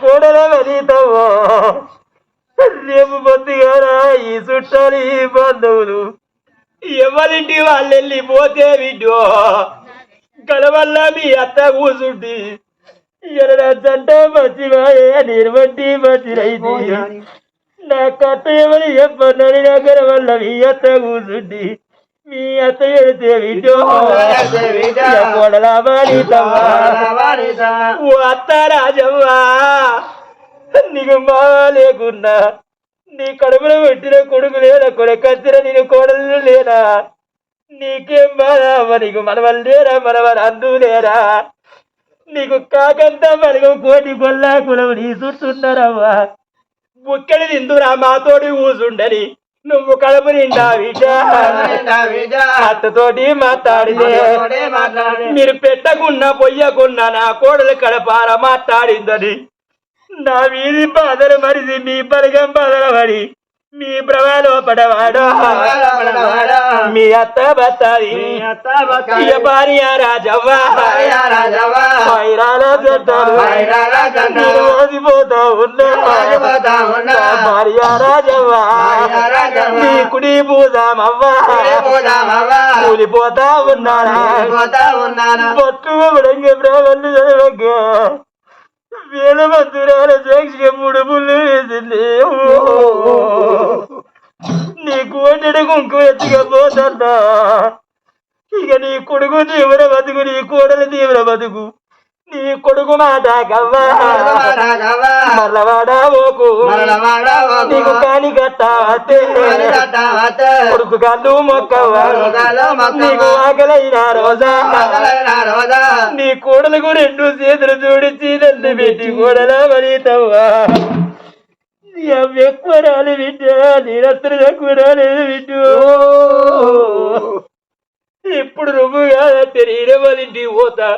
కోడల వనితవో రేపు పొద్దుగారా ఈ చుట్టాలు ఈ బంధువులు. ఎవరింటి వాళ్ళు వెళ్ళిపోతే విడ్డో? గలవల్ల మీ అత్త కూసుంటి. ఎరడంటే నేను బట్టి మంచిరైంది నా కథ ఎవరు చెప్పన్నని దగ్గర వల్ల మీ అత్త కూసుంటి. మీ అత్త ఎడితే విడ్డో కోడలా వనితవా ఓ అత్త రాజవ్వా. నీకు మావా లేకున్నా నీ కడుపులో పెట్టిన కొడుకు లేనా కొడకత్తిన నేను కోడలు లేనా? నీకేం బాధ నీకు మనవలు లేరా మనవలు అందు లేరా? నీకు కాకంత మనకు కోటి కొల్లా కులవు నీ చుట్టున్నారవ్వా బుక్కడి తిందురా మాతోటి కూసుండని నువ్వు కడుపు నిండా అత్తతోటి మాట్లాడితే మీరు పెట్టకున్నా పొయ్యకున్నా నా కోడలు కడపార మాట్లాడిందని. నా వీధి బాధలు మరిది మీ బలగం బాధల పడి మీ ప్రభాలో పడవాడు? మీ అత్త బత్తాది భార్య రాజవ్వ? వైరాల మీరు మోసిపోతా ఉన్నా. భార్య మీ కుడి పూజామవ్వ కూలిపోతా ఉన్నారా బొట్టు ఉడంగి చదవగా వేల మందిరాల సాక్షిగా మూడు ముళ్ళు వేసింది. నీ కోటెడు కుంకు ఎత్తుగా పోతుందా? ఇక నీ కొడుకు తీవ్ర బతుకు నీ కోడలు తీవ్ర బతుకు. నీ కొడుకు మాట కవ్వా మల్లవాడా ఓకు నీకు కాని కొడుకు కళ్ళు మొక్కవా నీకు ఆకలైన రోజా. నీ కోడలకు రెండు చేతులు జోడించి దండ పెట్టి కోడల అవ్వ ఎక్కువ రాలి బిడ్డ. నీ రత్న ఎక్కువ రాలేదు బిడ్డ. ఇప్పుడు నువ్వు కాదా తెలియని వాళ్ళ ఇంటికి పోతా.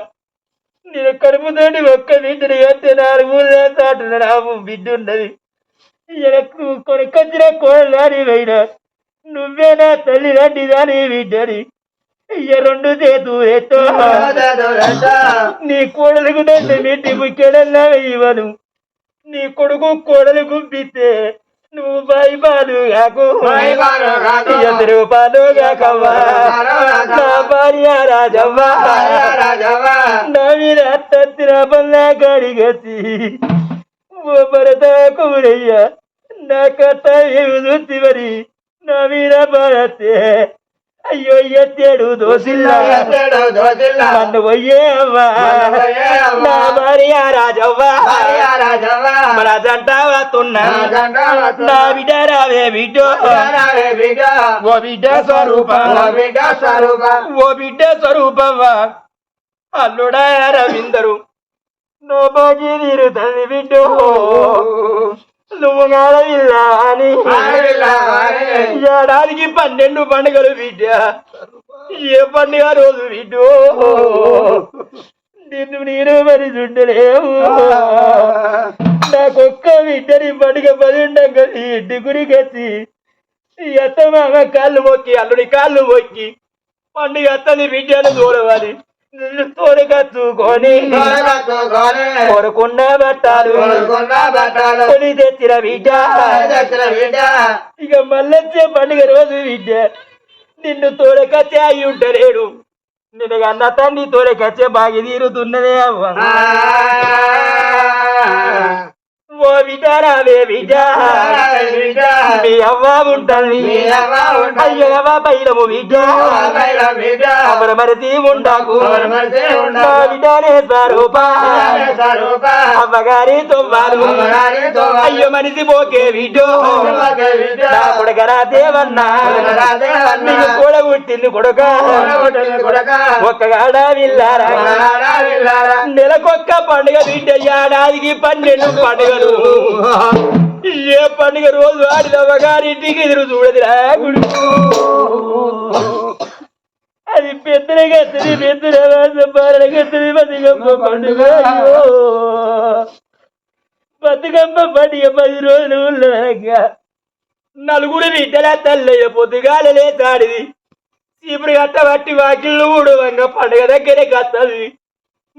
నేను కడుపుతోటి ఒక్క బిడ్డను ఎత్తే నాలుగు తాటున నాకు బిడ్డ ఉన్నది ఎనకు కొనుకొచ్చిన కోడలాని పోయినా నువ్వే నా తల్లి రండి దాని బిడ్డని ఇయ్య రెండు చేతు ఎత్తో నీ కోడలకు దండ పెట్టి ముఖ్యడల్లా ఇవ్వను నీ కొడుకు కోడలు గుంపితే నువ్వు బాయి పాలు కాకు ఎదురు పాలు కాకవ్వా నా భార్య రాజవ్వ. నా మీద అత్తిన పల్లా గడిగసి. ఓ భరత కుమరయ్య నా కథ ఏమి చూసి మరి నా మీద భారతే. అయ్యో ఎత్తేడు దోసిల్లా. నన్ను పోయే అవ్వా నా భార్య రాజవ్వ. మన జంట వస్తున్నా నా బిడ్డ. రావే బిడ్డో. ఓ బిడ్డ స్వరూప. ఓ బిడ్డ స్వరూపవ్వా. అల్లుడా రవీందరు నో బాగి తల్లి బిడ్డో. నువ్వు గాడవిల్లా అని. ఏడాదికి పన్నెండు పండుగలు బిడ్డ. ఏ పండుగ రోజు బిడ్డో? నిన్ను నేను మరి చుట్టలేవు నాకొక్క బిడ్డని పండుగ పదిండగా ఈ ఇంటి గురికొచ్చి ఈ అత్త మామ కాళ్ళు మొక్కి అల్లుడి కాళ్ళు మొక్కి పండుగ అత్తని బిడ్డను చూడవాలి నిన్ను తోడుకచ్చుకొని కోరుకున్న బట్టాలు. కొని తెచ్చిన బిడ్డ. ఇక మళ్ళొచ్చే పండుగ రోజు బిడ్డ. నిన్ను తోడకచ్చే అయి ఉంటారేడు నిన్ను అన్న తండ్రి తోడకచ్చే బాగి తీరుతున్నదే అవ్వ. ఓ మీ అవ్వ ఉంటుంది. ఉండాకు. అమ్మగారి తొమ్మాలు అయ్యో మనిషి పోకే నా కొడుకరా దేవన్నా. నీకు కూడా పుట్టింది కొడుక. ఒక్కగాడ విల్లారా. నెలకొక్క పండుగ బిడ్డ ఏడాదికి పన్నెండు పండుగలు. ఏ పండుగ రోజు ఆడిదవ్వ గారింటికి ఎదురు చూడదురా గుడి. అది పెద్దల గత్తది పెద్దల బారల గత్తది బతుకమ్మ పండుగ. బతుకమ్మ పండుగ పది రోజులు ఉన్నదనగా నలుగురు బిడ్డల తల్లయ్య పొద్దుగాల లేతాడిది చీపురు గట్ట బట్టి వాకిళ్ళు ఊడవంగ పండుగ దగ్గరే కత్తది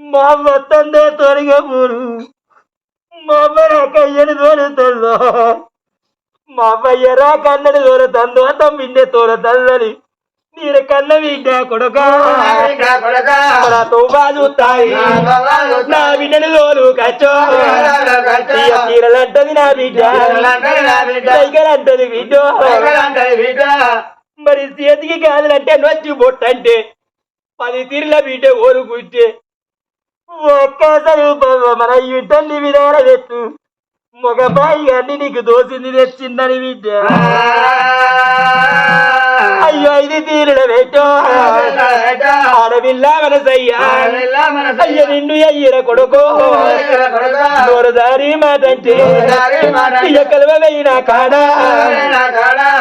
మా మొత్తంతో తొలగ పూరు. మా అబ్బాయి కయ్యని తోలుతుందో మా అబ్బాయి రా కన్నడి తోలుతుందో తమ్మిండే తోరతల్లని నీర కన్న బిడ్డ కొడుక బాజుతాయి నా బిడ్డను తోలు కచ్చో. చీరలంటది నా బిడ్డ. అంటది మరి చేతికి కాదులంటే నొచ్చి బొట్టంటే. పది తీరుల బిడ్డ ఓరుకుంటే ఒక్కసారి మన ఇంటల్లి విధాన పెట్టు మగ బాయి అన్ని నీకు దోసింది తెచ్చిందని బిడ్డ అయ్యో ఇది తీరుల పెట్టు ఆడపిల్ల మనసయ్యా అయ్య నిన్ను అయ్యిర కొడుకు నోరు దారి మాట అంటే ఇయ్య కలవైన కాడా.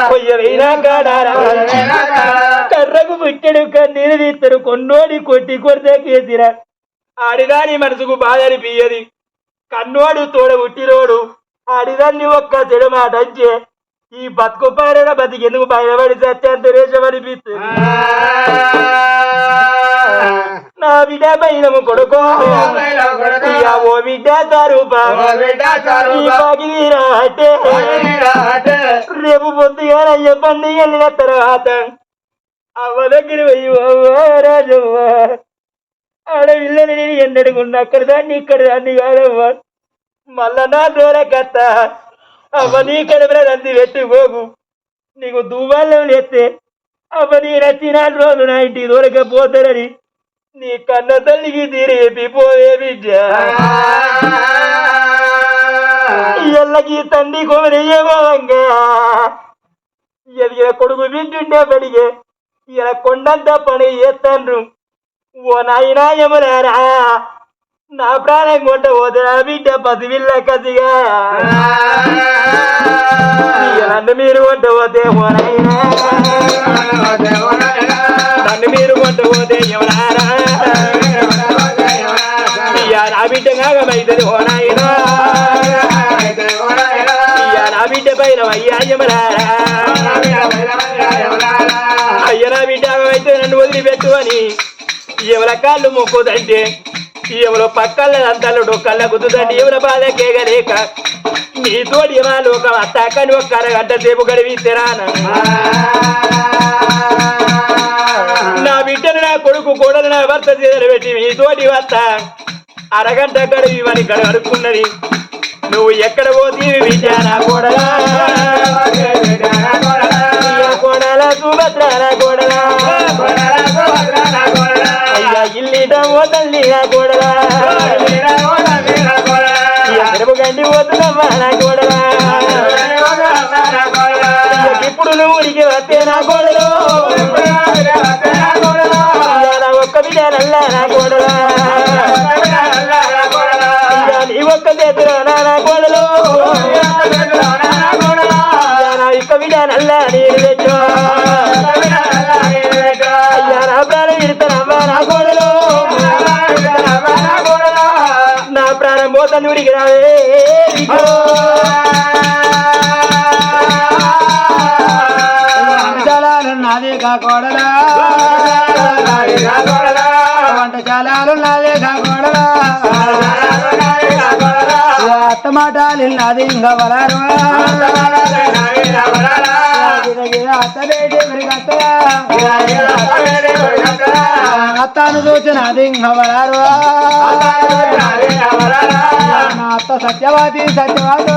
కొయ్యవైన కాడారా కర్రకు పుట్టెడు కన్నీరు తీస్తారు కొన్నోడి కొట్టి కొడితే కేసిరా. ఆడిదాని మనసుకు బాధ అనిపించది కన్నోడు తోడ పుట్టినోడు ఆడిదాన్ని ఒక్క చెడు మాట ఈ బతుకు పారేన బతికి ఎందుకు బయటపడి సత్యంత రేషం అనిపిస్తుంది? నా బిడ్డ పైనము కొడుకో. ఓ బిడ్డ స్వరూపం రేపు పొద్దుగా అయ్య వెళ్ళిన తర్వాత అవ్వ దగ్గర పోయి రాజవ్వ ఆడపిల్లని నేను ఎన్నడుకున్నా అక్కడ దాన్ని ఇక్కడ దాన్ని కాదవ్వ. మళ్ళా నా దూర కత్త అవ్వ నీ కడుపుల నంది పెట్టుకోకు నీకు దూబాల్లో లేస్తే అవ్వ నీ నచ్చిన రోజు నా ఇంటికి దూరకపోతారని నీ కన్న తల్లికి తిరిగి పోయే బిడ్డ. ఎల్లకి తండ్రి కోరేయమోంగా ఎదిగిన కొడుకు వింటుండే పడిగే ఇలా కొండంత పని చేస్తాండ్రు. ఓ నాయనా యములారా నా ప్రాణం కొంట పోతున్నా బిడ్డ పసివిల్ల కసిగా. నన్ను మీరు కొంట పోతే ఓ నాయనా నన్ను మీరు కొంట పోతే యములారా నా బిడ్డ కాగమైతుంది ఓ నాయనా ఇక నా బిడ్డ పైన అయ్యా యములారా అయ్య బిడ్డ అయితే నన్ను వదిలిపెట్టు అని ఎవల కాళ్ళు మొక్కుదంటే ఎవరో పక్కల అంతలు డొక్కల గుద్దుదండి ఎవరి బాధ కేగలేక నీ తోడి మా లోకం అత్తాకని ఒక్క అరగంట సేపు గడివి తెరాన నా బిడ్డను నా కొడుకు కోడలు నా భర్త చేతులు పెట్టి మీ తోటి వస్త అరగంట గడివి అని గడ అడుక్కున్నది నువ్వు ఎక్కడ పోతీవి బిడ్డ నా కోడలా? అయ్యా కోడలా సుభద్ర నా కోడలా? ఓ తల్లి నా గండి పోతున్నమ్మా నా కోడలా ఇప్పుడు నువ్వు ఊరికి వస్తే నా కోడలు ఒక్క నా నీ ఒక్క చేతిలో నా ప్రాణం నాదే కాకూడదా? వంట చాలాలు నాదే కాకూడదా? అత్త మాటాలు నాది ఇంకా వరారు అత్త బేటి అత్తను చూసి నాది నా అత్త సత్యవాది సత్యవాదు.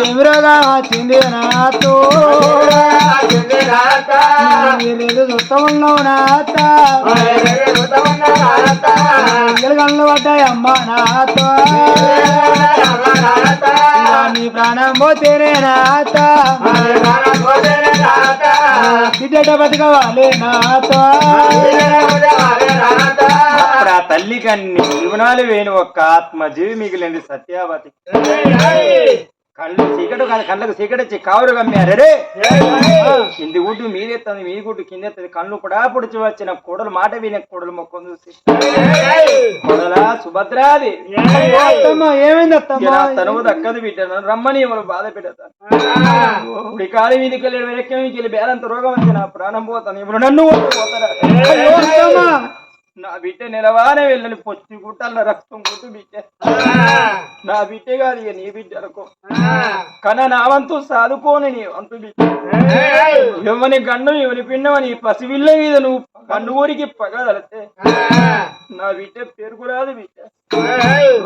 ఎదురుగా వచ్చింది నాతో. మీరు నా అత్త కళ్ళు పడ్డాయి అమ్మ నాతో. నీ ప్రాణం పోతేనే నాత. బిడ్డ బతకవాలి తల్లి కన్ని తల్లికి జీవనాలు వేణు ఒక్క ఆత్మ జీవి మిగిలింది సత్యావతి. కళ్ళు చీకటి కాదు కళ్ళకు చీకటి వచ్చి కావురు కమ్మారు కింది గుడ్డు మీదెత్తది మీ గుడ్డు కిందెత్తది కళ్ళు కూడా పొడిచి వచ్చిన కోడలు మాట వినే కోడలు మొక్కం చూసి. కోడలా సుభద్రాది తనువు దక్కదు బిడ్డ నన్ను రమ్మని ఎవరు బాధ పెడతాను ఇప్పుడు కాలి మీదకి వెళ్ళి వెనక్కి వెళ్ళి బేరంత రోగం వచ్చి నా ప్రాణం పోతాను ఇప్పుడు నన్ను పోతారా? నా బిడ్డ నిలవానే వెళ్ళని పొచ్చి గుట్టల రక్తం గుట్టు బిడ్డ. నా బిడ్డ కాదు ఇక నీ బిడ్డ అనుకో. కన నా వంతు సాదుకోని నీ వంతు బిడ్డ. ఎవని గండం ఎవని పిండమని పసివిల్ల మీద నువ్వు కన్ను ఊరికి పగదలితే నా బిడ్డ పేరు రాదు బిడ్డ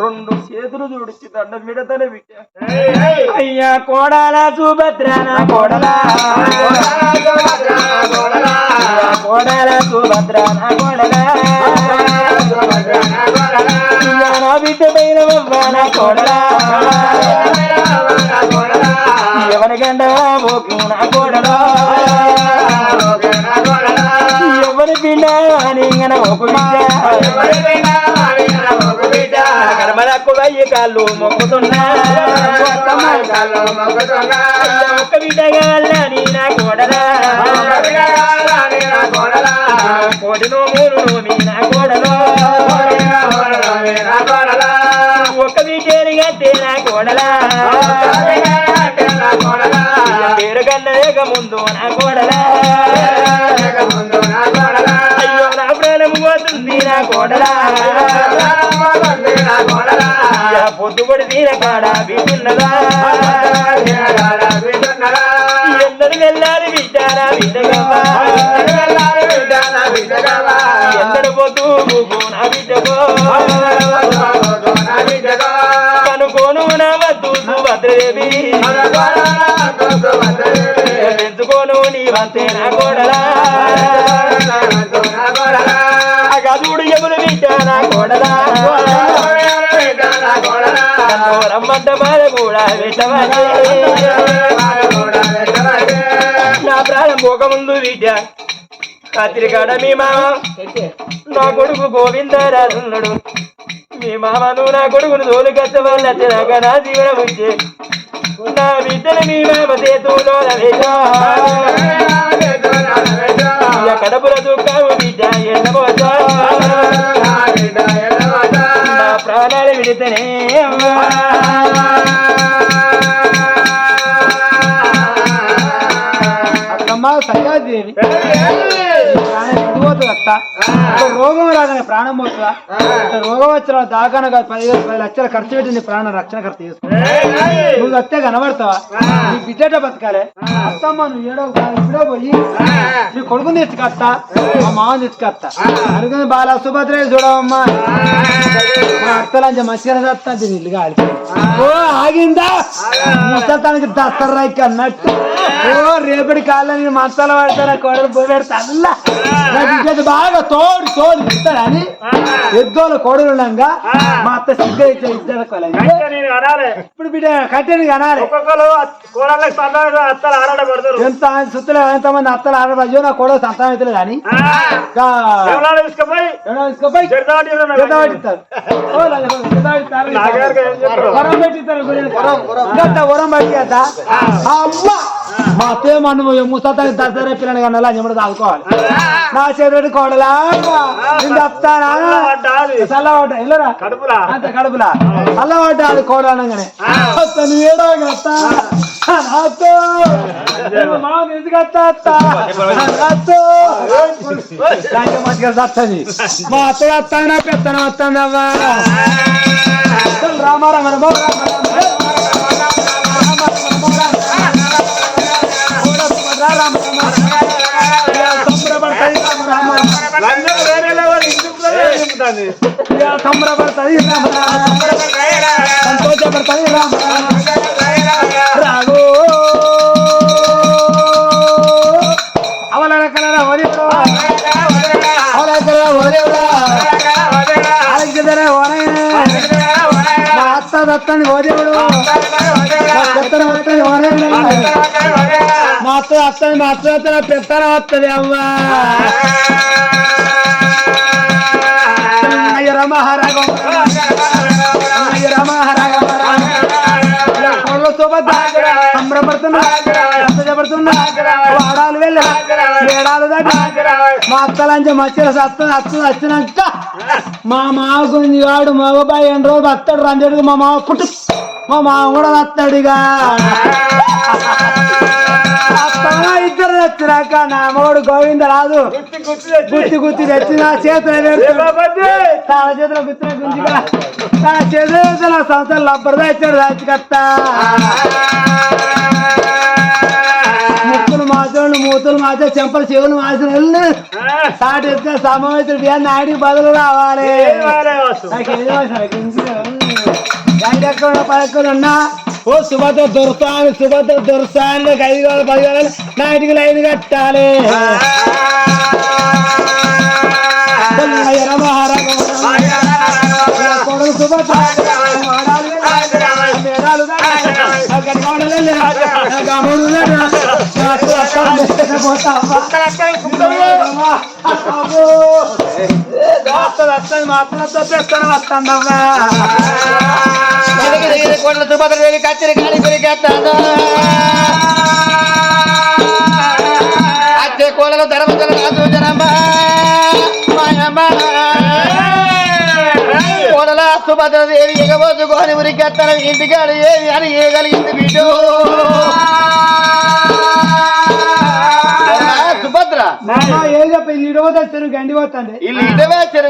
రెండు చేతులు చూడిచి దండం బిడతనే బిడ్డ అయ్యా కోడాల సుభద్ర కోడలా. కోడాల సుభద్ర కోడలా. నా బిడ్డ పైన నా కోడలా. ఎవరి గండ నా కోడలా. ఎవరి పిండ అని ఒక బిడ్డ. కర్మలకు వెయ్యి కాళ్ళు మొక్కుతున్నా. ఒక్క బిడ్డ కాళ్ళని నా కోడలా. కోడి నోములు నోమి నా కోడలో. ఒక్క బిడ్డని కట్టే నా కోడలా. పేరు ముందు నా కోడలా. పోతుంది నా కోడలా ఇక తీర కాడ బిడ్డున్నదా ఎందరు వెళ్ళాలి బిడ్డారా బిడ్డగమ్మా ఎందరు పొద్దు నా బిడ్డకో. కనుకోను నా వద్దు సుభద్రదేవి పెంచుకోను నీ వంతే నా కోడలా గదుడు ఎవరు నా కోడలా రమ్మంట బాధ కూడా పెట్టవలే నా ప్రాణం పోకముందు బిడ్డ కత్తిరికాడ మీ మామ నా కొడుకు గోవిందరాజున్నాడు. మీ మామను నా కొడుకును తోలు కత్త వాళ్ళు నా జీవనం వచ్చే నా బిడ్డను మీ మామ చేతులో కడపుల దుఃఖము బిడ్డ ప్రాణాలు విడితేనే అత్తమ్మ సత్యాదేవి ప్రాణం ఎడిపోతుంది అత్త రోగం రాగానే ప్రాణం పోతుందా? రోగం వచ్చిన దాకాన కాదు పదివేలు పది లక్షలు ఖర్చు పెట్టి నీ ప్రాణం రక్షణ ఖర్చు చేసుకో. నువ్వు వస్తే కనబడతావా? నీ బిడ్డట బతకాలే. అత్తమ్మ నువ్వు ఏడో ఇప్పుడో పోయి నీ కొడుకుని తెచ్చుకొస్తా మా మామని తెచ్చుకొస్తా అనుకుని బాల సుభద్ర చూడవమ్మా. మా అత్తలంచ మంచిగా చేస్తా దీని ఇల్లు కాలి ఓ ఆగిందా? ముసతానికి దస్తరాయికి అన్నట్టు. రేపటి కాళ్ళని మంచాల పడతారా కోడలు పోయి పెడతా. అల్లా! నాకు బాగా తోడు తోడు పెడతారని ఎద్దోల కోడలు ఉండగా మా అత్త సిగ్గు ఇచ్చే ఇద్దరు కొలది. నేను అనాలి ఇప్పుడు బిడ్డ కట్టెని కనాలి. ఎంత సుత్తులు ఎంతమంది అత్తలు ఆడరాజు నా కోడలు సంతానం అవుతుంది కానీ? వరం పెట్టిస్తారు వరం పెట్టేద్దా? అమ్మ! మా అత్తయ్య మన ముసతాకి దసరా పిల్లని కన్నా చెమట తాగుకోవాలి. నా చేతి కోడలా చెప్తానా? ఇల్లరా? కడుపులా. అంత కడుపులా. అది కోడ అనగానే అత్తను ఏడో అత్త అత్తో మా ఎందుకు అత్త అత్త అత్తో మంచిగా అత్త పెత్తనం రామారామ వేరే లెవెల్ ఇంటికి వేరే నింపుతుంది. సంబరపడుతుంది మా అత్త దత్తని మా అత్త వస్తుంది మా అత్త దత్తన పెత్తన వత్తది అవ్వా. అయ్య రమ హరగో సంబరపడుతున్నా సంతోషపడుతున్నా వాడాలు వెళ్ళి. ఏడాలు దాకా మా అత్తలంచి మచ్చల సత్తం అత్తు వచ్చినాక మా మామ గురించి వాడు మగబాయి ఎన్ని రోజులు వస్తాడు రంజడు మా మామ పుట్టు మా మామ కూడా వస్తాడుగా అత్తమ్మ ఇద్దరు వచ్చినాక నా అమ్మోడు గోవింద రాదు గుర్తి గుర్తు తెచ్చి. గుత్తి గుత్తి తెచ్చి నా చేతులు. బాబాజీ? తన చేతిలో గుర్తున్న గుంజిగా తన చేతిలో నా సంవత్సరం లబ్బర్ దాచాడు దాచికత్తా ముక్కులు మాత్రం మూతులు మాత్రం చెంపలు చెవులు మాసిన సాటి ఎత్తే సమావేశం బియ్యాన్ని నాయుడికి బదులు రావాలి? నాకు ఉన్న పదకొండు ఉన్నా ఓ సుభద్ర దొరసాని సుభద్ర దొరసాని నాకు ఐదు వేల పది వేల నాటికి లైన్ కట్టాలి కొడుకు సుభద్ర వాడాలి కదా. వస్తుంది, వస్తుంది, తప్పేస్తాను, కోట్ల కాడి అచ్చే కోళ్ళలో ధర్మజల రాజు జనమ్మ కోడల సుభద్రదేవి ఎగబోచుకొని ఉరికెత్తన ఇంటికాడు ఏది అని ఏగలిగింది బిడ్డు సుభద్ర ఏం చెప్ప ఇల్లు ఇడవద్దు వచ్చాను గండి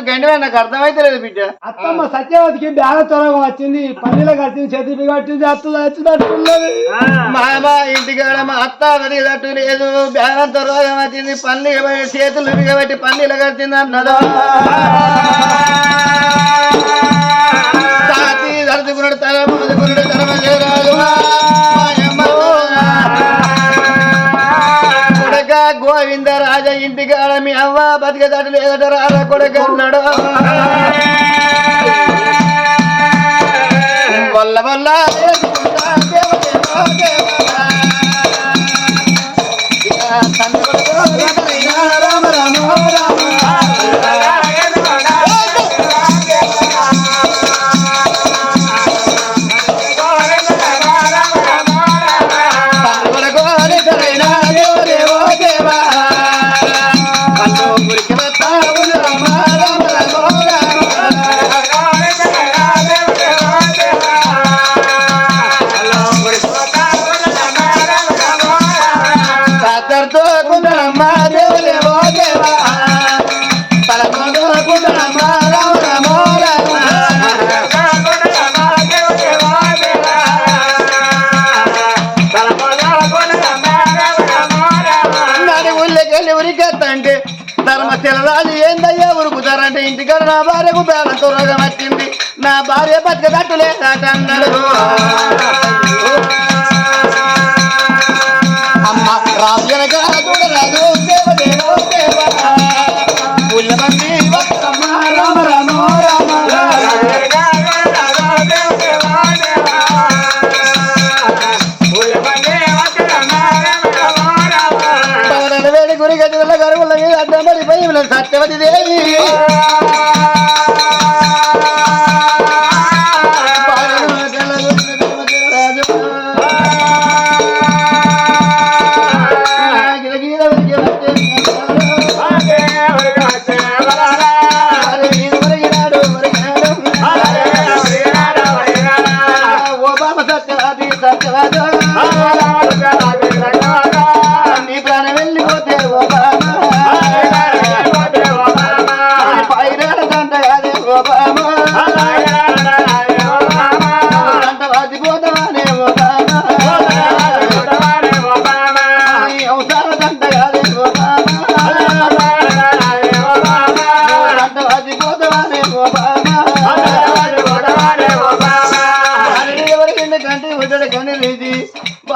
గండి నాకు అర్థమైతే లేదు బిడ్డ. అత్తమ్మ సత్యవతికి బ్యాగ తొలగం వచ్చింది పన్నీలో కట్టింది చేతికి కట్టింది అత్త వచ్చినట్టున్నది మామ ఇంటికాడ మా అత్త అడిగేటట్టు లేదు బ్యానంతో రోగం వచ్చింది పల్లి చేతులు బిగబెట్టి పల్లీలు కట్టింది అన్నదో. బతికేదట లేదట రాజా కొడక అన్నాడు. వల్ల వల్ల నాకు భార్యకు రోగం వచ్చింది. నా భార్య బతకదట్టులేదట అన్నాడు అమ్మ రాజు వెనక దేవ దేవ రామ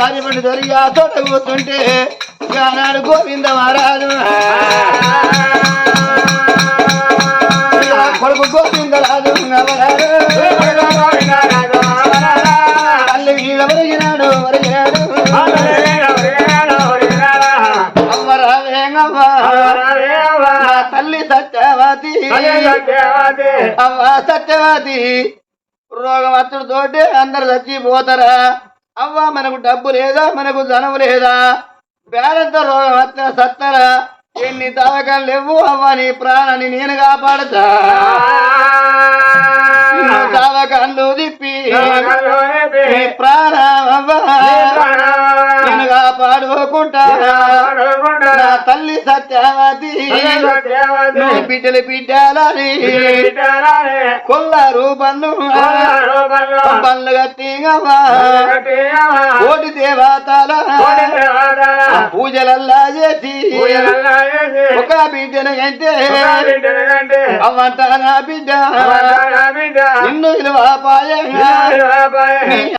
భార్య పండు దొరికి తోట కూర్చుంటే గానాడు గోవింద మహారాజు. కొడుకు గోవింద రాజు తల్లి వీళ్ళ వరిగినాడు వరిగినాడు అమ్మ తల్లి సత్యవతి అవ్వ సత్యవతి రోగం అతడు తోటే అందరు చచ్చిపోతారా? అవ్వ మనకు డబ్బు లేదా మనకు ధనం లేదా? పేరంతో రోగం వచ్చిన సత్తరా. ఎన్ని తవ్వకాలు లేవు అవ్వ నీ ప్రాణాన్ని నేను కాపాడతా. తవ్వకాలు తిప్పి ప్రాణం అవ్వ. నా తల్లి సత్యవతి. నువ్వు బిడ్డలు బిడ్డాలని. కొల్ల రూపన్ను పళ్ళు గట్టిగా కోటి దేవతల. పూజలల్లా చేసి. ఒక బిడ్డను కంటే. అవ్వంట నా బిడ్డ? నిన్ను విలువ పాయంగా.